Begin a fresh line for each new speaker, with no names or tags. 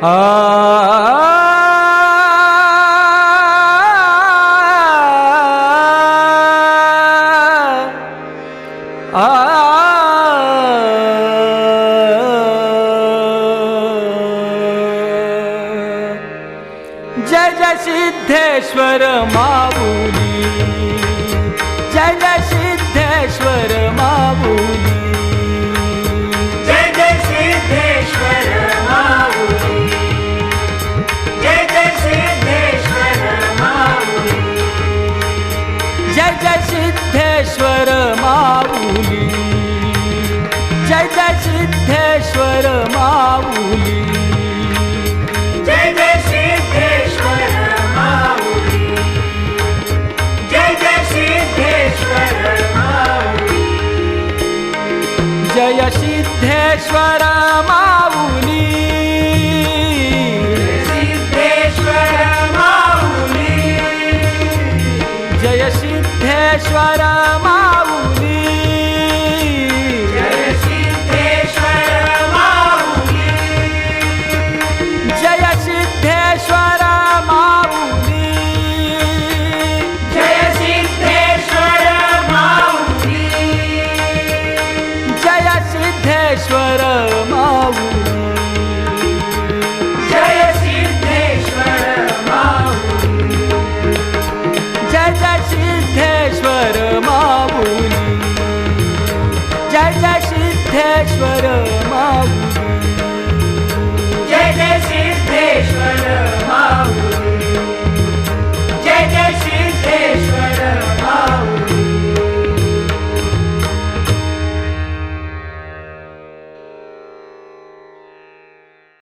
आ जय जय सिद्धेश्वर माऊली सिद्धेश्वर माऊली. जय जय सिद्धेश्वर माऊली. जय जय सिद्धेश्वर माऊली. जय जय सिद्धेश्वर माऊली. जय सिद्धेश्वर माऊली. सिद्धेश्वर माऊली जय सिद्धेश्वर माऊली जय सिद्धेश्वर माऊली जय सिद्धेश्वर माऊली जय सिद्धेश्वर माऊली text, but. Uh,